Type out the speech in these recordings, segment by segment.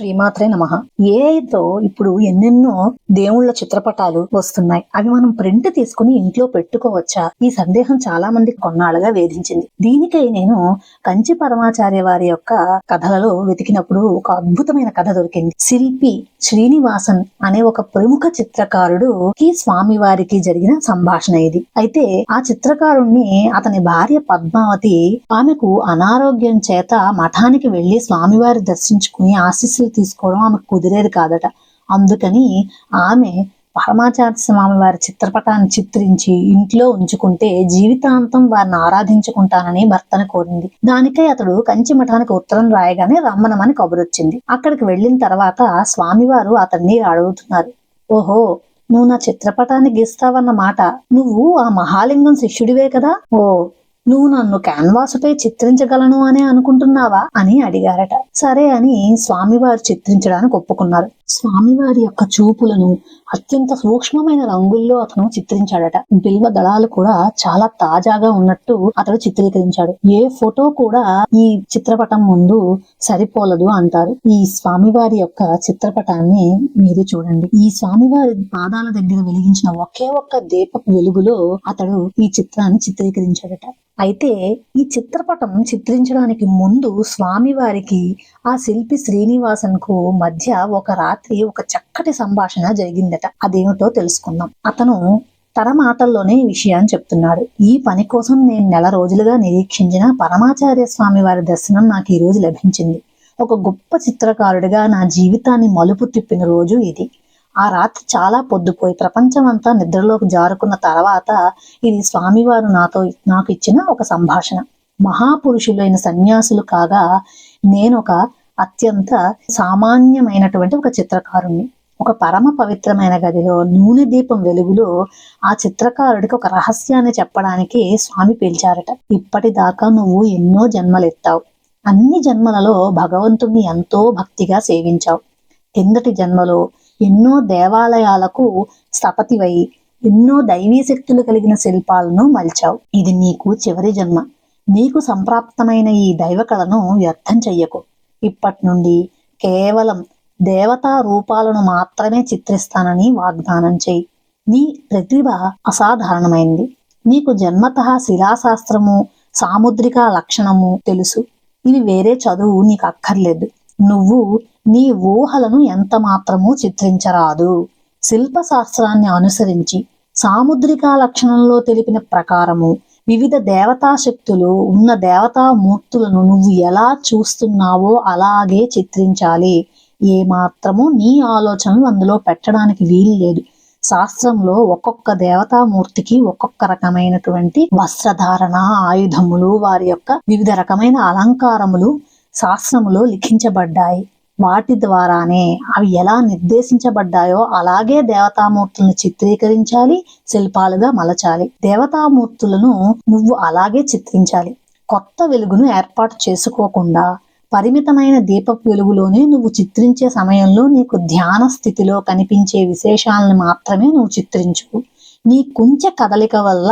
శ్రీమాత్రే నమ. ఏఐతో ఇప్పుడు ఎన్నెన్నో దేవుళ్ళ చిత్రపటాలు వస్తున్నాయి. అవి మనం ప్రింట్ తీసుకుని ఇంట్లో పెట్టుకోవచ్చా? ఈ సందేహం చాలా మంది కొన్నాళ్ళుగా వేధించింది. దీనికై నేను కంచి పరమాచార్య వారి యొక్క కథలలో వెతికినప్పుడు ఒక అద్భుతమైన కథ దొరికింది. శిల్పి శ్రీనివాసన్ అనే ఒక ప్రముఖ చిత్రకారుడు కి స్వామి వారికి జరిగిన సంభాషణ ఇది. అయితే ఆ చిత్రకారుణ్ణి అతని భార్య పద్మావతి ఆమెకు అనారోగ్యం చేత మఠానికి వెళ్ళి స్వామివారి దర్శించుకుని ఆశీస్సులు తీసుకోవడం ఆమెకు కుదిరేది కాదట. అందుకని ఆమె పరమాచార్య స్వామి వారి చిత్రపటాన్ని చిత్రించి ఇంట్లో ఉంచుకుంటే జీవితాంతం వారిని ఆరాధించుకుంటానని భర్తను కోరింది. దానికై అతడు కంచి మఠానికి ఉత్తరం రాయగానే రమ్మనమని కబురొచ్చింది. అక్కడికి వెళ్ళిన తర్వాత స్వామివారు అతన్ని అడుగుతున్నారు. ఓహో నువ్వు నా చిత్రపటాన్ని గీస్తావన్న మాట. నువ్వు ఆ మహాలింగం శిష్యుడివే కదా? ఓ నువ్వు నన్ను క్యాన్వాసుపై చిత్రించగలను అని అనుకుంటున్నావా? అని అడిగారట. సరే అని స్వామివారు చిత్రించడానికి ఒప్పుకున్నారు. స్వామివారి యొక్క చూపులను అత్యంత సూక్ష్మమైన రంగుల్లో అతను చిత్రించాడట. బిల్వ దళాలు కూడా చాలా తాజాగా ఉన్నట్టు అతడు చిత్రీకరించాడు. ఏ ఫోటో కూడా ఈ చిత్రపటం ముందు సరిపోలదు అంటారు. ఈ స్వామివారి యొక్క చిత్రపటాన్ని మీరు చూడండి. ఈ స్వామివారి పాదాల దగ్గర వెలిగించిన ఒకే ఒక్క దీపపు వెలుగులో అతడు ఈ చిత్రాన్ని చిత్రీకరించాడట. అయితే ఈ చిత్రపటం చిత్రించడానికి ముందు స్వామివారికి ఆ శిల్పి శ్రీనివాసన్కు మధ్య ఒక రాత్రి ఒక చక్కటి సంభాషణ జరిగిందట. అదేమిటో తెలుసుకుందాం. అతను తన మాటల్లోనే ఈ విషయాన్ని చెప్తున్నాడు. ఈ పని కోసం నేను నెల రోజులుగా నిరీక్షించిన పరమాచార్య స్వామి వారి దర్శనం నాకు ఈ రోజు లభించింది. ఒక గొప్ప చిత్రకారుడిగా నా జీవితాన్ని మలుపు తిప్పిన రోజు ఇది. ఆ రాత్రి చాలా పొద్దుపోయి ప్రపంచం అంతా నిద్రలోకి జారుకున్న తర్వాత ఇది స్వామివారు నాతో నాకు ఇచ్చిన ఒక సంభాషణ. మహాపురుషులైన సన్యాసులు కాగా నేను ఒక అత్యంత సామాన్యమైనటువంటి ఒక చిత్రకారుణ్ణి. ఒక పరమ పవిత్రమైన గదిలో నూనె దీపం వెలుగులో ఆ చిత్రకారుడికి ఒక రహస్యాన్ని చెప్పడానికి స్వామి పిలిచారట. ఇప్పటిదాకా నువ్వు ఎన్నో జన్మలెత్తావు. అన్ని జన్మలలో భగవంతుణ్ణి ఎంతో భక్తిగా సేవించావు. కిందటి జన్మలో ఎన్నో దేవాలయాలకు స్థపతివై ఎన్నో దైవీ శక్తులు కలిగిన శిల్పాలను మలిచావు. ఇది నీకు చివరి జన్మ. నీకు సంప్రాప్తమైన ఈ దైవ కళను వ్యర్థం చెయ్యకు. ఇప్పటి నుండి కేవలం దేవతా రూపాలను మాత్రమే చిత్రిస్తానని వాగ్దానం చేయి. నీ ప్రతిభ అసాధారణమైంది. నీకు జన్మత శిలాశాస్త్రము సాముద్రిక లక్షణము తెలుసు. ఇవి వేరే చదువు నీకు అక్కర్లేదు నువ్వు నీ ఊహలను ఎంత మాత్రము చిత్రించరాదు. శిల్పశాస్త్రాన్ని అనుసరించి సాముద్రిక లక్షణంలో తెలిపిన ప్రకారము వివిధ దేవతా శక్తులు ఉన్న దేవతా మూర్తులను నువ్వు ఎలా చూస్తున్నావో అలాగే చిత్రించాలి. ఏ మాత్రము నీ ఆలోచనలు అందులో పెట్టడానికి వీలు లేదు. శాస్త్రంలో ఒక్కొక్క దేవతామూర్తికి ఒక్కొక్క రకమైనటువంటి వస్త్రధారణ ఆయుధములు వారి యొక్క వివిధ రకమైన అలంకారములు శాస్త్రములో లిఖించబడ్డాయి. వాటి ద్వారానే అవి ఎలా నిర్దేశించబడ్డాయో అలాగే దేవతామూర్తులను చిత్రీకరించాలి శిల్పాలుగా మలచాలి. దేవతామూర్తులను నువ్వు అలాగే చిత్రించాలి. కొత్త వెలుగును ఏర్పాటు చేసుకోకుండా పరిమితమైన దీపపు వెలుగులోనే నువ్వు చిత్రించే సమయంలో నీకు ధ్యాన స్థితిలో కనిపించే విశేషాలను మాత్రమే నువ్వు చిత్రించు. నీ కొంచె కదలిక వల్ల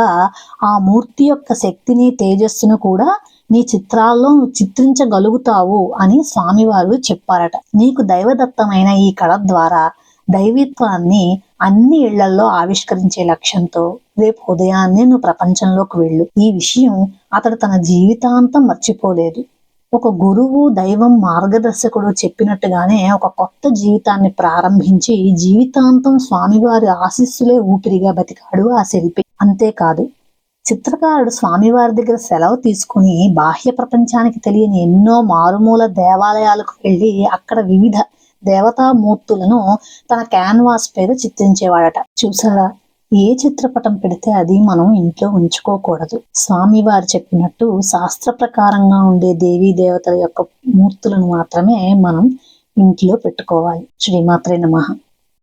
ఆ మూర్తి యొక్క శక్తిని తేజస్సును కూడా నీ చిత్రాల్లో నువ్వు చిత్రించగలుగుతావు అని స్వామివారు చెప్పారట. నీకు దైవదత్తమైన ఈ కళ ద్వారా దైవిత్వాన్ని అన్ని ఇళ్ళలో ఆవిష్కరించే లక్ష్యంతో రేపు ఉదయాన్నే నువ్వు ప్రపంచంలోకి వెళ్ళు. ఈ విషయం అతడు తన జీవితాంతం మర్చిపోలేదు. ఒక గురువు దైవం మార్గదర్శకుడు చెప్పినట్టుగానే ఒక కొత్త జీవితాన్ని ప్రారంభించి జీవితాంతం స్వామివారి ఆశీస్సులే ఊపిరిగా బతికాడు ఆ శిల్పి. అంతేకాదు చిత్రకారుడు స్వామివారి దగ్గర సెలవు తీసుకుని బాహ్య ప్రపంచానికి తెలియని ఎన్నో మారుమూల దేవాలయాలకు వెళ్ళి అక్కడ వివిధ దేవతామూర్తులను తన క్యాన్వాస్ మీద చిత్రించేవాడట. చూసారా? ఏ చిత్రపటం పెడితే అది మనం ఇంట్లో ఉంచుకోకూడదు. స్వామివారు చెప్పినట్టు శాస్త్ర ప్రకారంగా ఉండే దేవీ దేవతల యొక్క మూర్తులను మాత్రమే మనం ఇంట్లో పెట్టుకోవాలి. శ్రీమాత్రే నమః.